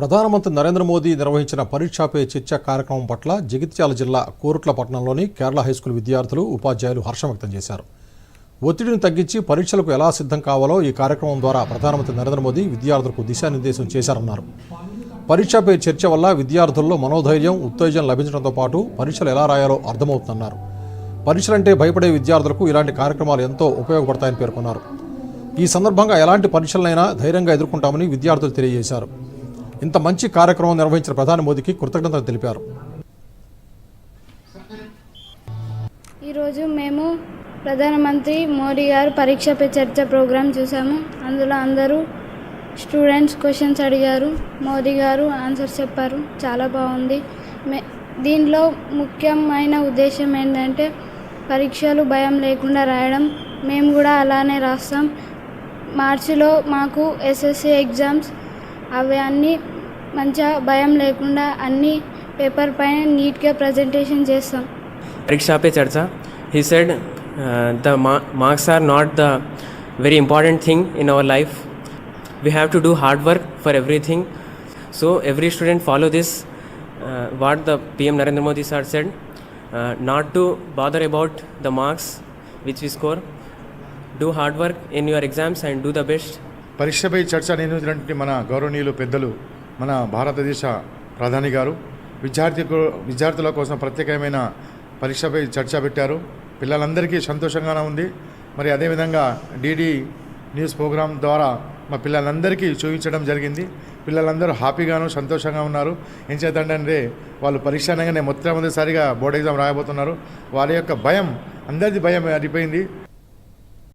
ప్రధానమంత్రి నరేంద్ర మోదీ నిర్వహించిన పరీక్షా పే చర్చ కార్యక్రమం పట్ల జగిత్యాల జిల్లా కోరుట్ల పట్టణంలోని కేరళ హైస్కూల్ విద్యార్థులు ఉపాధ్యాయులు హర్షం వ్యక్తం చేశారు. ఒత్తిడిని తగ్గించి పరీక్షలకు ఎలా సిద్ధం కావాలో ఈ కార్యక్రమం ద్వారా ప్రధానమంత్రి నరేంద్ర మోదీ విద్యార్థులకు దిశానిర్దేశం చేశారన్నారు. పరీక్షపై చర్చ వల్ల విద్యార్థుల్లో మనోధైర్యం ఉత్తేజం లభించడంతో పాటు పరీక్షలు ఎలా రాయాలో అర్థమవుతుందన్నారు. పరీక్షలంటే భయపడే విద్యార్థులకు ఇలాంటి కార్యక్రమాలు ఎంతో ఉపయోగపడతాయని పేర్కొన్నారు. ఈ సందర్భంగా ఎలాంటి పరీక్షలనైనా ధైర్యంగా ఎదుర్కొంటామని విద్యార్థులు తెలియజేశారు. ఇంత మంచి కార్యక్రమం నిర్వహించిన ప్రధాని మోదీకి కృతజ్ఞతలు తెలిపారు. ఈరోజు మేము ప్రధానమంత్రి మోడీ గారు పరీక్ష పే చర్చ ప్రోగ్రాం చూసాము అందులో అందరూ స్టూడెంట్స్ క్వశ్చన్స్ అడిగారు. మోదీ గారు ఆన్సర్స్ చెప్పారు. చాలా బాగుంది. మే దీనిలో ముఖ్యమైన ఉద్దేశం ఏంటంటే పరీక్షలు భయం లేకుండా రాయడం. మేము కూడా అలానే రాస్తాం. మార్చిలో మాకు ఎస్ఎస్సి ఎగ్జామ్స్. అవి అన్నీ మంచిగా భయం లేకుండా అన్ని పేపర్ పైన నీట్గా ప్రజెంటేషన్ చేస్తాం. పరీక్ష పే చర్చ. He said the marks are not the very important thing in our life we have to do hard work for everything so every student follow this what the PM Narendra Modi sir said not to bother about the marks which we score do hard work in your exams and do the best పరీక్షపై చర్చ అనేటువంటి మన గౌరవనీయులు పెద్దలు మన భారతదేశ ప్రధాని గారు విద్యార్థి విద్యార్థుల కోసం ప్రత్యేకమైన పరీక్షపై చర్చ పెట్టారు. పిల్లలందరికీ సంతోషంగానే ఉంది. మరి అదేవిధంగా డీడీ న్యూస్ ప్రోగ్రాం ద్వారా మా పిల్లలందరికీ చూపించడం జరిగింది. పిల్లలందరూ హ్యాపీగాను సంతోషంగా ఉన్నారు. ఏం చేద్దంటే వాళ్ళు పరీక్ష అనగానే మొట్టమొదటిసారిగా బోర్డ్ ఎగ్జామ్ రాయబోతున్నారు. వారి యొక్క భయం అందరిది భయం అడిపోయింది